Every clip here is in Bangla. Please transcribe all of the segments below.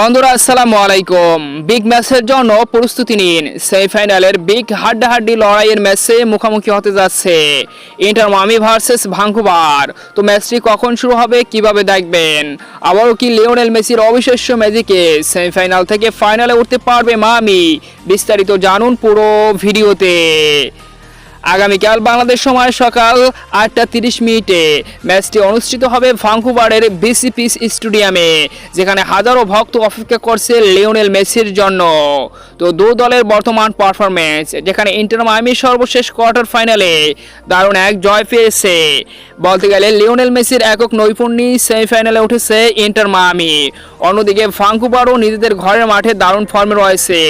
বন্ধুরা, আসসালামু আলাইকুম। বিগ ম্যাচের জন্য প্রস্তুতি নিন। সেমিফাইনালের বিগ হাড্ডাহাড্ডি লড়াইয়ের ম্যাচে মুখোমুখি হতে যাচ্ছে ইন্টার মামি ভার্সেস ভাঙ্কুভার তো ম্যাচটি কখন শুরু হবে, কীভাবে দেখবেন? আবারও কি লিওনেল মেসির অবিশ্বাস্য ম্যাজিকে সেমিফাইনাল থেকে ফাইনালে উঠতে পারবে মামি বিস্তারিত জানুন পুরো ভিডিওতে। আগামীকাল বাংলাদেশ সময় সকাল আটটা তিরিশ মিনিটে ম্যাচটি অনুষ্ঠিত হবে ভাঙ্কুবারের বিসিপিস স্টেডিয়ামে, যেখানে হাজারো ভক্ত অপেক্ষা করছে লিওনেল মেসির জন্য। তো দু দলের বর্তমান পারফরমেন্স যেখানে ইন্টার মায়ামি সর্বশেষ কোয়ার্টার ফাইনালে দারুণ এক জয় পেয়েছে। বলতে গেলে লিওনেল মেসির একক নৈপুণ্যই সেমিফাইনালে উঠেছে ইন্টার মায়ামি। অন্যদিকে ভাঙ্কুভারও নিজেদের ঘরের মাঠে দারুণ ফর্মে রয়েছে।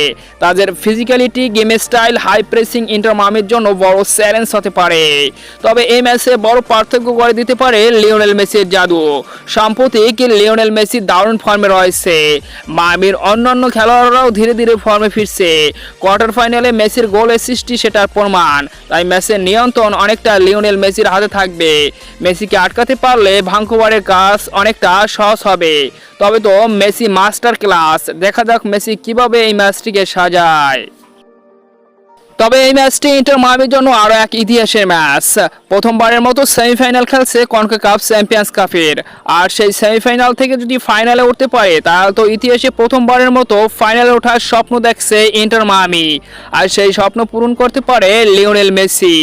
তাদের physicality, game style, high pressing Inter মামির জন্য বড় চ্যালেঞ্জ হতে পারে। তবে এই ম্যাচে বড় পার্থক্য করে দিতে পারে লিওনেল মেসির জাদু। সাম্প্রতিক লিওনেল মেসি দারুণ ফর্মে রয়েছে। মামির অন্যান্য খেলোয়াড়রাও ধীরে ধীরে ফর্মে ফিরছে। কোয়ার্টার ফাইনালে মেসির গোল অ্যাসিস্টটি সেটার প্রমাণ। তাই ম্যাচের নিয়ন্ত্রণ অনেকটা লিওনেল মেসির হাতে থাকবে। মেসিকে আটকাতে পারলে ভাঙ্কুভারের কাজ অনেকটা সহজ হবে। তবে তো মেসি মাস্টার ক্লাস দেখা যাক মেসি কীভাবে এই ম্যাচটিকে সাজায়। তবে এই ম্যাচটি ইন্টার মায়ামির জন্য আরও এক ইতিহাসের ম্যাচ। প্রথমবারের মতো সেমিফাইনাল খেলছে কনকা কাপ চ্যাম্পিয়ন্স কাপের আর সেই সেমিফাইনাল থেকে যদি ফাইনালে উঠতে পারে, তাহলে তো ইতিহাসে প্রথমবারের মতো ফাইনালে ওঠার স্বপ্ন দেখছে ইন্টার মায়ামি। আর সেই স্বপ্ন পূরণ করতে পারে লিওনেল মেসি।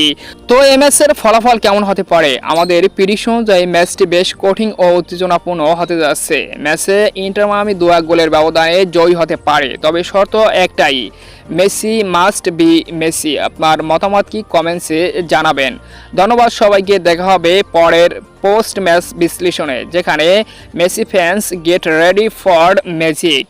তো এই ম্যাচের ফলাফল কেমন হতে পারে? আমাদের প্রিডিকশন অনুযায়ী ম্যাচটি বেশ কঠিন ও উত্তেজনাপূর্ণ হতে যাচ্ছে। ম্যাচে ইন্টার মায়ামি দু এক গোলের ব্যবধানে জয়ী হতে পারে, তবে শর্ত একটাই, মেসি মাস্ট বি মেসি, আপনার মতামত কি কমেন্টসে জানাবেন। ধন্যবাদ সবাইকে, দেখা হবে পরের পোস্ট ম্যাচ বিশ্লেষণে, যেখানে Messi fans get ready for magic